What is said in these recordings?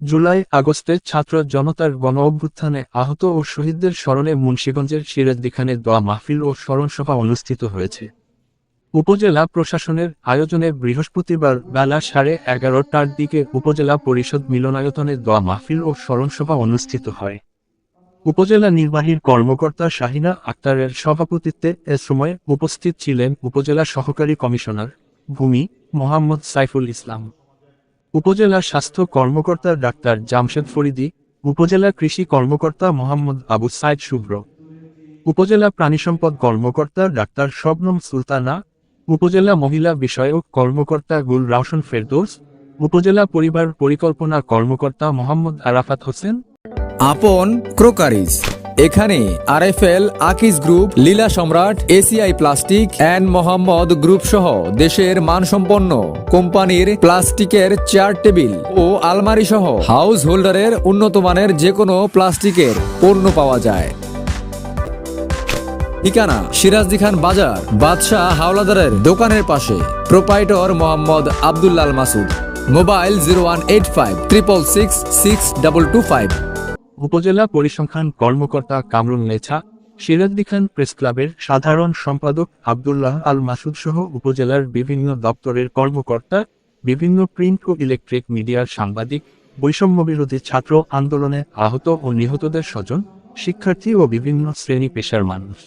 জুলাই আগস্টে ছাত্র জনতার গণ অভ্যুত্থানে আহত ও শহীদদের স্মরণে মুন্সিগঞ্জের সিরাজদিখানে দোয়া মাহফিল ও স্মরণসভা অনুষ্ঠিত হয়েছে। উপজেলা প্রশাসনের আয়োজনে বৃহস্পতিবার বেলা সাড়ে এগারোটার দিকে উপজেলা পরিষদ মিলনায়তনে দোয়া মাহফিল ও স্মরণসভা অনুষ্ঠিত হয়। উপজেলা নির্বাহীর কর্মকর্তা শাহিনা আক্তারের সভাপতিত্বে এ সময় উপস্থিত ছিলেন উপজেলা সহকারী কমিশনার ভূমি মোহাম্মদ সাইফুল ইসলাম। উপজেলা স্বাস্থ্য কর্মকর্তা ডাক্তার জামশেদ ফরিদি, উপজেলা কৃষি কর্মকর্তা মোহাম্মদ আবু সাইদ শুভ্র, উপজেলা প্রাণিসম্পদ কর্মকর্তা ডাক্তার শবনম সুলতানা, উপজেলা মহিলা বিষয়ক কর্মকর্তা গুল রাউশন ফেরদৌস, উপজেলা পরিবার পরিকল্পনা কর্মকর্তা মোহাম্মদ আরাফাত হোসেন। আপন ক্রোকারিজ। এখানে RFL Akij group, Leela Samrat, ACI plastic and Mohammad group সহ দেশের মানসম্পন্ন কোম্পানির প্লাস্টিকের চেয়ার টেবিল ও আলমারি সহ হাউস হোল্ডারের উন্নত মানের যে কোনো প্লাস্টিকের পণ্য পাওয়া যায়। ঠিকানা, সিরাজদি খান বাজার, বাদশাহ হাওলাদারের দোকানের পাশে, proprietor Mohammad Abdullah Masud. Mobile zero one eight five, triple six six double two five. উপজেলা পরিসংখ্যান কর্মকর্তা কামরুল নেছা, সিরাজদি খান প্রেস ক্লাবের সাধারণ সম্পাদক আবদুল্লাহ আল মাসুদ সহ উপজেলার বিভিন্ন দপ্তরের কর্মকর্তা, বিভিন্ন প্রিন্ট ও ইলেকট্রিক মিডিয়ার সাংবাদিক বৈষম্য বিরোধী ছাত্র আন্দোলনে আহত ও নিহতদের স্বজন, শিক্ষার্থী ও বিভিন্ন শ্রেণি পেশার মানুষ।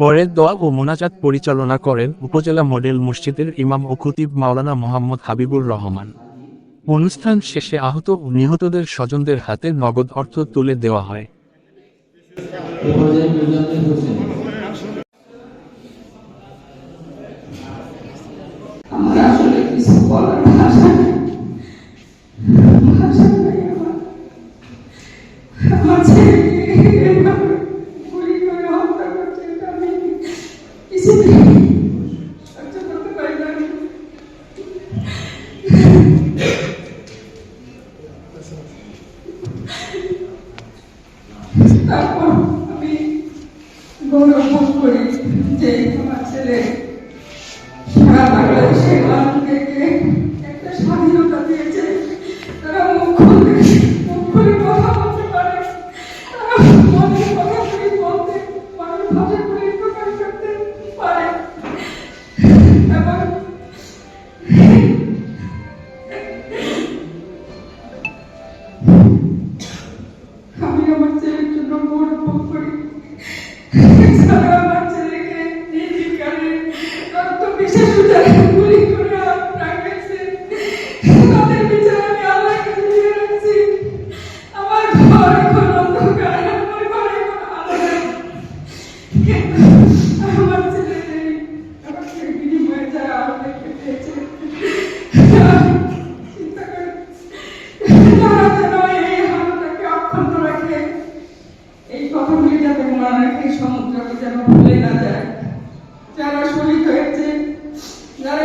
পরে দোয়া ও মোনাজাত পরিচালনা করেন উপজেলা মডেল মসজিদের ইমাম ও খতিব মাওলানা মোহাম্মদ হাবিবুর রহমান। অনুষ্ঠান শেষে আহত ও নিহতদের স্বজনদের হাতে নগদ অর্থ তুলে দেওয়া হয়। তারপর আমি গৌরব বোধ করি যে আমার ছেলে সারা বাংলাদেশের একটা এই কথাগুলি যাতে মনে রাখে সমুদ্রকে যেন ভুলে না যায় যারা শহীদ হয়েছে যারা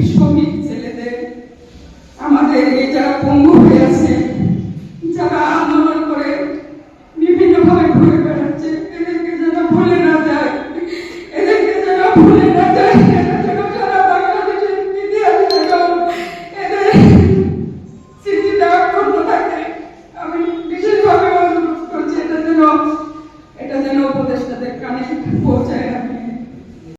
ভুলে না যায়